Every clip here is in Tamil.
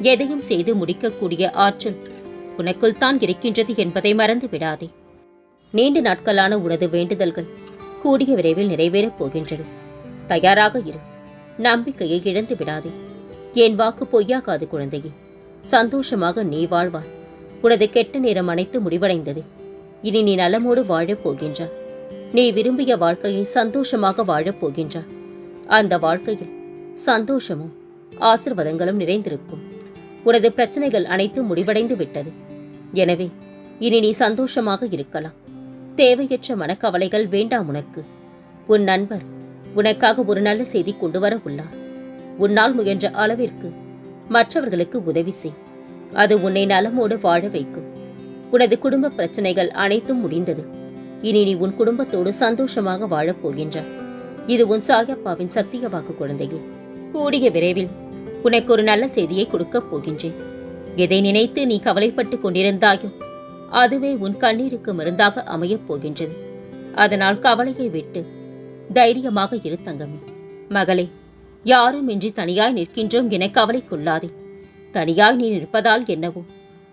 எதையும் செய்து முடிக்கக்கூடிய ஆற்றல் உனக்குள் தான் இருக்கின்றது என்பதை மறந்து விடாதே நீண்ட நாட்களான உனது வேண்டுதல்கள் கூடிய விரைவில் நிறைவேறப் போகின்றது. தயாராக இரு. நம்பிக்கையை இழந்து விடாதே. என் வாக்கு பொய்யாகாது குழந்தையே. சந்தோஷமாக நீ வாழ்வாய். உனது கெட்ட நேரம் அனைத்து முடிவடைந்தது. இனி நீ நலமோடு வாழப் போகின்றாய். நீ விரும்பிய வாழ்க்கையை சந்தோஷமாக வாழப் போகின்றாய். அந்த வாழ்க்கையில் சந்தோஷமும் ஆசிர்வாதங்களும் நிறைந்திருக்கும். உனது பிரச்சனைகள் அனைத்தும் முடிவடைந்து விட்டது. எனவே இனி நீ சந்தோஷமாக இருக்கலாம். தேவையற்ற மனக்கவலைகள் வேண்டாம் உனக்கு. உன் நண்பர் உனக்காக ஒரு நல்ல செய்தி கொண்டு வர உள்ளார். உன்னால் முயன்ற அளவிற்கு மற்றவர்களுக்கு உதவி செய். அது உன்னை நலமோடு வாழ வைக்கும். உனது குடும்ப பிரச்சனைகள் அனைத்தும் முடிந்தது. இனி நீ உன் குடும்பத்தோடு சந்தோஷமாக வாழப் போகின்றாய். இது உன் சாயப்பாவின் சத்திய வாக்கு குழந்தையே. கூடிய விரைவில் உனக்கு ஒரு நல்ல செய்தியை கொடுக்கப் போகின்றேன். எதை நினைத்து நீ கவலைப்பட்டு கொண்டிருந்தாயோ அதுவே உன் கண்ணீருக்கு மருந்தாக அமையப் போகின்றது. அதனால் கவலையை விட்டு தைரியமாக இரு தங்கமே. மகளே யாருமின்றி தனியாய் நிற்கின்றோம் என கவலை தனியாய் நீ நிற்பதால் என்னவோ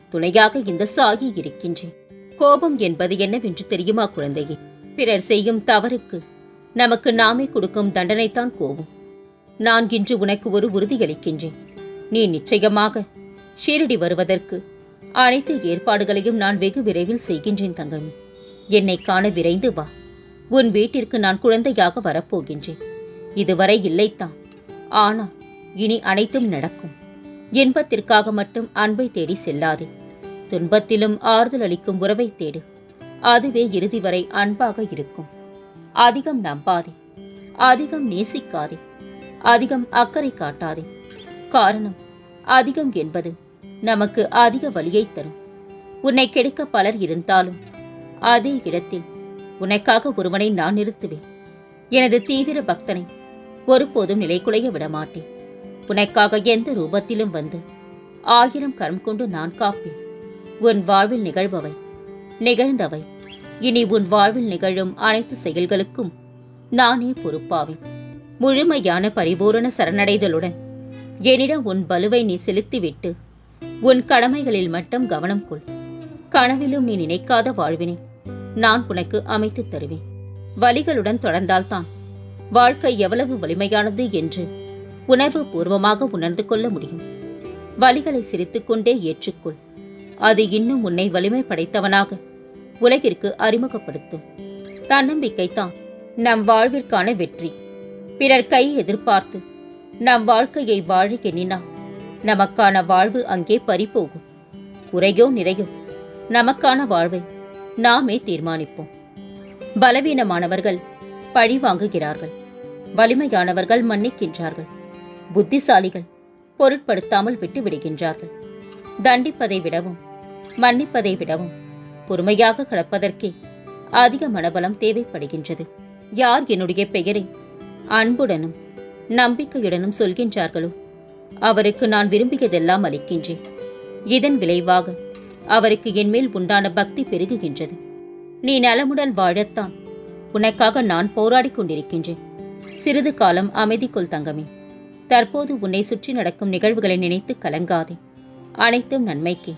துணையாக இந்த சாகி இருக்கின்றேன். கோபம் என்பது என்னவென்று தெரியுமா குழந்தையே? பிறர் செய்யும் தவறுக்கு நமக்கு நாமே கொடுக்கும் தண்டனைத்தான் கோபம். நான் இன்று உனக்கு ஒரு உறுதியளிக்கின்றேன். நீ நிச்சயமாக ஷீரடி வருவதற்கு அனைத்து ஏற்பாடுகளையும் நான் வெகு விரைவில் செய்கின்றேன் தங்கம். என்னை காண விரைந்து வா. உன் வீட்டிற்கு நான் குழந்தையாக வரப்போகின்றேன். இதுவரை இல்லைத்தான். ஆனால் இனி அனைத்தும் நடக்கும். இன்பத்திற்காக மட்டும் அன்பை தேடி செல்லாதே. துன்பத்திலும் ஆறுதல் அளிக்கும் உறவை தேடு. அதுவே இறுதி வரை அன்பாக இருக்கும். அதிகம் நம்பாதே. அதிகம் நேசிக்காதே. அதிகம் அக்கறை காட்டாதே. காரணம் அதிகம் என்பது நமக்கு அதிக வழியை தரும். உன்னை கெடுக்க பலர் இருந்தாலும் அதே இடத்தில் உனக்காக ஒருவனை நான் நிறுத்துவேன். எனது தீவிர பக்தனை ஒருபோதும் நிலைகுலைய விடமாட்டேன். உனக்காக எந்த ரூபத்திலும் வந்து ஆயிரம் கரம் கொண்டு நான் காப்பேன். உன் வாழ்வில் நிகழ்பவை நிகழ்ந்தவை. இனி உன் வாழ்வில் நிகழும் அனைத்து செயல்களுக்கும் நானே பொறுப்பாவேன். முழுமையான பரிபூரண சரணடைதலுடன் என்னிடம் உன் பலுவை நீ செலுத்திவிட்டு உன் கடமைகளில் மட்டும் கவனம் கொள். கனவிலும் நீ நினைக்காத வாழ்வினை நான் உனக்கு அமைத்துத் தருவேன். வலிகளுடன் தொடர்ந்தால்தான் வாழ்க்கை எவ்வளவு வலிமையானது என்று உணர்வு பூர்வமாக உணர்ந்து கொள்ள முடியும். வலிகளை சிரித்துக்கொண்டே ஏற்றுக்கொள். அது இன்னும் உன்னை வலிமை படைத்தவனாக உலகிற்கு அறிமுகப்படுத்தும். தன்னம்பிக்கைதான் நம் வாழ்விற்கான வெற்றி. பிறர் கை எதிர்பார்த்து நம் வாழ்க்கையை வாழ எண்ணினால் நமக்கான வாழ்வு அங்கே பறிபோகும். குறையோ நிறையோ நமக்கான வாழ்வை நாமே தீர்மானிப்போம். பலவீனமானவர்கள் பழி வாங்குகிறார்கள். வலிமையானவர்கள் மன்னிக்கின்றார்கள். புத்திசாலிகள் பொருட்படுத்தாமல் விட்டு விடுகின்றார்கள் தண்டிப்பதை விடவும் மன்னிப்பதை விடவும் பொறுமையாக கடப்பதற்கே அதிக மனபலம் தேவைப்படுகின்றது. யார் என்னுடைய பெயரை அன்புடனும் நம்பிக்கையுடனும் சொல்கின்றார்களோ? அவருக்கு நான் விரும்பியதெல்லாம் அளிக்கின்றேன். இதன் விளைவாக அவருக்கு என்மேல் உண்டான பக்தி பெருகுகின்றது. நீ நலமுடன் வாழத்தான். உனக்காக நான் போராடிக் கொண்டிருக்கின்றேன். சிறிது காலம் அமைதிக்குள் தங்கமே. தற்போது உன்னை சுற்றி நடக்கும் நிகழ்வுகளை நினைத்து கலங்காதே. அனைத்தும் நன்மைக்கே.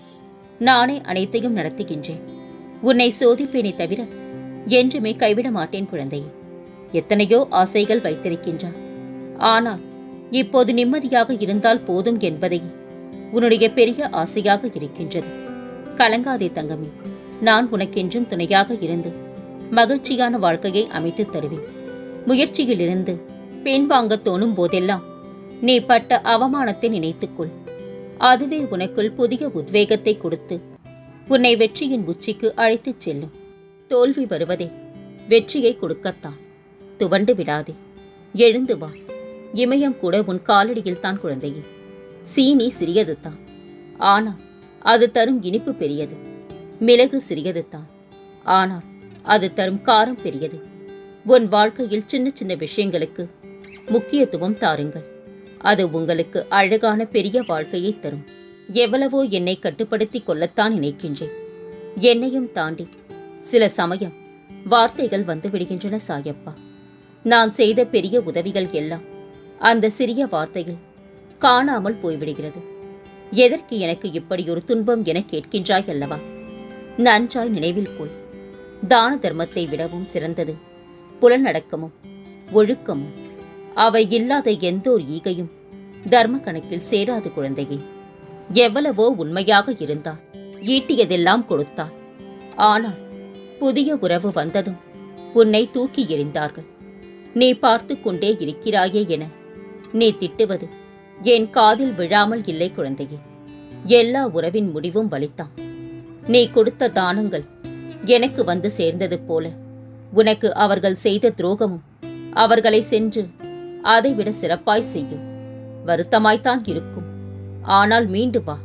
நானே அனைத்தையும் நடத்துகின்றேன். உன்னை சோதிப்பேனே தவிர என்றுமே கைவிட மாட்டேன் குழந்தையே. எத்தனையோ ஆசைகள் வைத்திருக்கின்றார் ஆனால் இப்போது நிம்மதியாக இருந்தால் போதும் என்பதை உன்னுடைய பெரிய ஆசையாக இருக்கின்றது. கலங்காதே தங்கமே நான் உனக்கென்றும் துணையாக இருந்து மகிழ்ச்சியான வாழ்க்கையை அமைத்துத் தருவேன். முயற்சியிலிருந்து பின்வாங்க தோணும் போதெல்லாம் நீ பட்ட அவமானத்தை நினைத்துக்கொள். அதுவே உனக்குள் புதிய உத்வேகத்தை கொடுத்து உன்னை வெற்றியின் உச்சிக்கு அழைத்துச் செல்லும். தோல்வி வருவதே வெற்றியை கொடுக்கத்தான். துவண்டு விடாதே. எழுந்து வா. இமயம் கூட உன் காலடியில் தான் குழந்தையே. சீனி சிறியது தான். ஆனால் அது தரும் இனிப்பு பெரியது. மிளகு சிறியது தான். ஆனால் அது தரும் காரம் பெரியது. உன் வாழ்க்கையில் சின்ன சின்ன விஷயங்களுக்கு முக்கியத்துவம் தாருங்கள். அது உங்களுக்கு அழகான பெரிய வாழ்க்கையை தரும். எவ்வளவோ என்னை கட்டுப்படுத்தி கொள்ளத்தான் நினைக்கின்றேன். என்னையும் தாண்டி சில சமயம் வார்த்தைகள் வந்து விடுகின்றன சாயப்பா. நான் செய்த பெரிய உதவிகள் எல்லாம் அந்த சிறிய வார்த்தைகள் காணாமல் போய்விடுகிறது. எதற்கு எனக்கு இப்படி ஒரு துன்பம் என கேட்கின்றாய் அல்லவா? நன்றாய் நினைவில் கொள். தான தர்மத்தை விடவும் சிறந்தது. புலனடக்கமும் ஒழுக்கமும் அவை இல்லாத எந்த ஒரு ஈகையும் தர்ம கணக்கில் சேராது குழந்தையே. எவ்வளவோ உண்மையாக இருந்தார் ஈட்டியதெல்லாம் கொடுத்தார் ஆனால் புதிய உறவு வந்ததும் உன்னை தூக்கி எறிந்தார்கள். நீ பார்த்து கொண்டே இருக்கிறாயே என. நீ திட்டுவது என் காதில் விழாமல் இல்லை குழந்தையே. எல்லா உறவின் முடிவும் வலித்தான். நீ கொடுத்த தானங்கள் எனக்கு வந்து சேர்ந்தது போல. உனக்கு அவர்கள் செய்த துரோகமும் அவர்களை சென்று அதைவிட சிறப்பாய் செய்யும். வருத்தமாய்த்தான் இருக்கும். ஆனால் மீண்டு வா.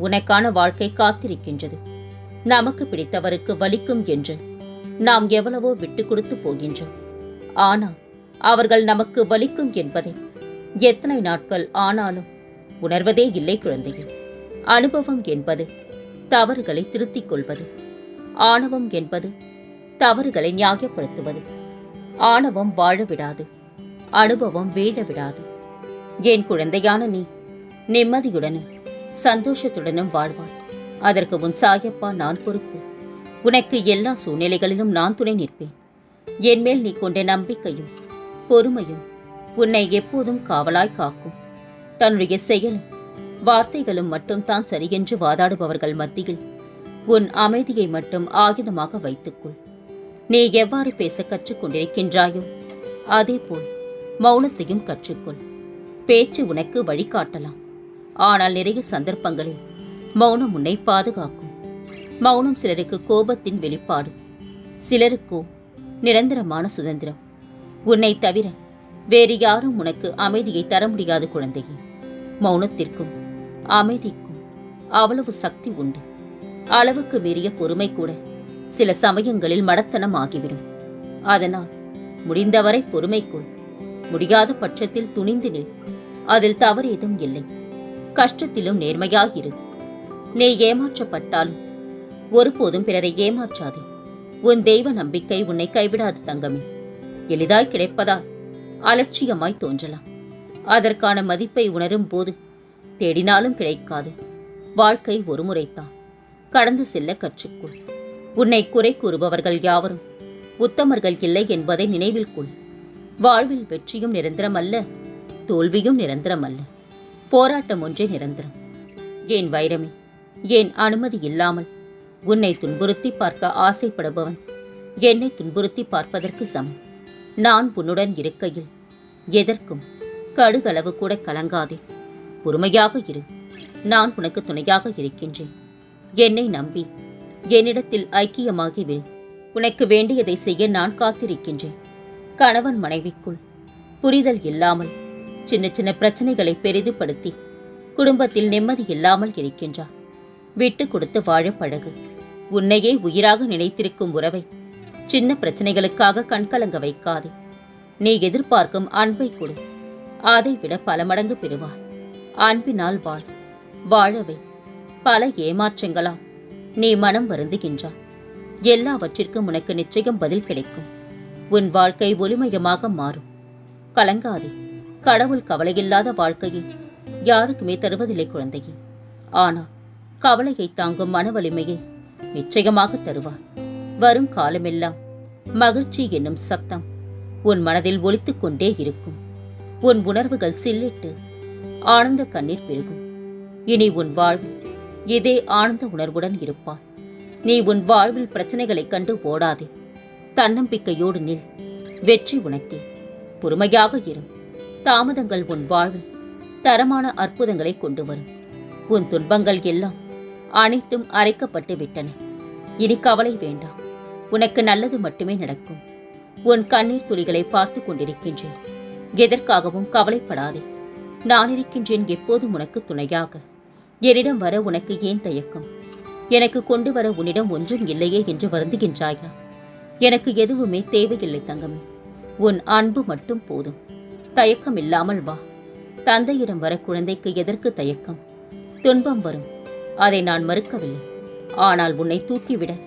உனக்கான வாழ்க்கை காத்திருக்கின்றது. நமக்கு பிடித்தவருக்கு வலிக்கும் என்று நாம் எவ்வளவோ விட்டு கொடுத்து போகின்றோம். ஆனால் அவர்கள் நமக்கு வலிக்கும் என்பதை. எத்தனை நாட்கள் ஆனாலும் உணர்வதே இல்லை குழந்தையே. அனுபவம் என்பது தவறுகளை திருத்திக் கொள்வது. ஆணவம் என்பது தவறுகளை நியாயப்படுத்துவது. ஆணவம் வாழ விடாது. அனுபவம் வீழ விடாது. என் குழந்தையான நீ நிம்மதியுடனும் சந்தோஷத்துடனும் வாழ்வாய். அதற்கு உன் சாயப்பா நான் பொறுப்பு. உனக்கு எல்லா சூழ்நிலைகளிலும் நான் துணை நிற்பேன். என்மேல் நீ கொண்ட நம்பிக்கையும் பொறுமையும் உன்னை எப்போதும் காவலாய் காக்கும். தன்னுடைய செயலும் வார்த்தைகளும் மட்டும் தான் சரியென்று வாதாடுபவர்கள் மத்தியில் உன் அமைதியை மட்டும் ஆயுதமாக வைத்துக்கொள். நீ எவ்வாறு பேச கற்றுக்கொண்டிருக்கின்றாயோ அதேபோல் மௌனத்தையும் கற்றுக்கொள். பேச்சு உனக்கு வழிகாட்டலாம் ஆனால் நிறைய சந்தர்ப்பங்களில் மௌனம் உன்னை பாதுகாக்கும். மௌனம் சிலருக்கு கோபத்தின் வெளிப்பாடு சிலருக்கோ நிரந்தரமான சுதந்திரம். உன்னை தவிர வேறு யாரும் உனக்கு அமைதியை தர முடியாது குழந்தையே. மௌனத்திற்கும் அமைதிக்கும் அவ்வளவு சக்தி உண்டு. அளவுக்கு மீறிய பொறுமை கூட சில சமயங்களில் மடத்தனம் ஆகிவிடும். அதனால் முடிந்தவரை பொறுமைக்குள் முடியாத பட்சத்தில் துணிந்து நில். அதில் தவறு ஏதும் இல்லை. கஷ்டத்திலும் நேர்மையாகிரு நீ ஏமாற்றப்பட்டாலும் ஒருபோதும் பிறரை ஏமாற்றாதே. உன் தெய்வ நம்பிக்கை உன்னை கைவிடாது தங்கமே. எளிதாய் கிடைப்பதால் அலட்சியமாய் தோன்றலாம். அதற்கான மதிப்பை உணரும் போது தேடினாலும் கிடைக்காது. வாழ்க்கை ஒரு முறைத்தான் கடந்து செல்ல கற்றுக்கொள். உன்னை குறை கூறுபவர்கள் யாவரும் உத்தமர்கள் இல்லை என்பதை நினைவில் கொள். வாழ்வில் வெற்றியும் நிரந்தரமல்ல தோல்வியும் நிரந்தரமல்ல. போராட்டம் ஒன்றே நிரந்தரம். ஏன் வைரமே ஏன் அனுமதி இல்லாமல் உன்னை துன்புறுத்தி பார்க்க ஆசைப்படுபவன் என்னை துன்புறுத்தி பார்ப்பதற்கு சமம். நான் உன்னுடன் இருக்கையில். எதற்கும் கடுகளவு கூட கலங்காதே. பொறுமையாக இரு. நான் உனக்கு துணையாக இருக்கின்றேன். என்னை நம்பி என்னிடத்தில் ஐக்கியமாகிவிடு உனக்கு வேண்டியதை செய்ய நான் காத்திருக்கின்றேன். கணவன் மனைவிக்குள் புரிதல் இல்லாமல் சின்ன சின்ன பிரச்சனைகளை பெரிதுபடுத்தி குடும்பத்தில் நிம்மதி இல்லாமல் இருக்கின்றார். விட்டு கொடுத்து வாழ பழகு. உன்னையே உயிராக நினைத்திருக்கும் உறவை சின்ன பிரச்சனைகளுக்காக கண்கலங்க வைக்காதே. நீ எதிர்பார்க்கும் அன்பை கொடு. அதை விட பல மடங்கு பெறுவாய். அன்பினால் வாழ். வாழவை பல ஏமாற்றங்களால் நீ மனம் வருந்துகின்றாய். எல்லாவற்றிற்கும் உனக்கு நிச்சயம் பதில் கிடைக்கும். உன் வாழ்க்கை ஒளிமயமாக மாறும். கலங்காதே. கடவுள் கவலையில்லாத வாழ்க்கையை யாருக்குமே தருவதில்லை குழந்தையே. ஆனால் கவலையை தாங்கும் மன வலிமையை நிச்சயமாக தருவார். வரும் காலமெல்லாம். மகிழ்ச்சி என்னும் சத்தம் உன் மனதில் ஒலித்துக் கொண்டே இருக்கும். உன் உணர்வுகள் சில்லிட்டு ஆனந்த கண்ணீர் பெருகும். இனி உன் வாழ்வில் இதே ஆனந்த உணர்வுடன் இருப்பாய். நீ உன் வாழ்வில் பிரச்சனைகளைக் கண்டு ஓடாதே. தன்னம்பிக்கையோடு நில். வெற்றி உனக்கே. பொறுமையாக இரு. தாமதங்கள் உன் வாழ்வில் தரமான அற்புதங்களை கொண்டு வரும். உன் துன்பங்கள் எல்லாம் அனைத்தும் அரைக்கப்பட்டு விட்டன. இனி கவலை வேண்டாம். உனக்கு நல்லது மட்டுமே நடக்கும். உன் கண்ணீர் துளிகளை பார்த்து கொண்டிருக்கின்றேன். எதற்காகவும் கவலைப்படாதே. நான் இருக்கின்றேன் எப்போதும் உனக்கு துணையாக. என்னிடம் வர உனக்கு ஏன் தயக்கம்? எனக்கு கொண்டு வர உன்னிடம் ஒன்றும் இல்லையே என்று வருந்துகின்றாயா? எனக்கு எதுவுமே தேவையில்லை தங்கமே. உன் அன்பு மட்டும் போதும். தயக்கம் இல்லாமல் வா. தந்தையிடம் வர குழந்தைக்கு எதற்கு தயக்கம்? துன்பம் வரும். அதை நான் மறுக்கவில்லை. ஆனால் உன்னை தூக்கிவிட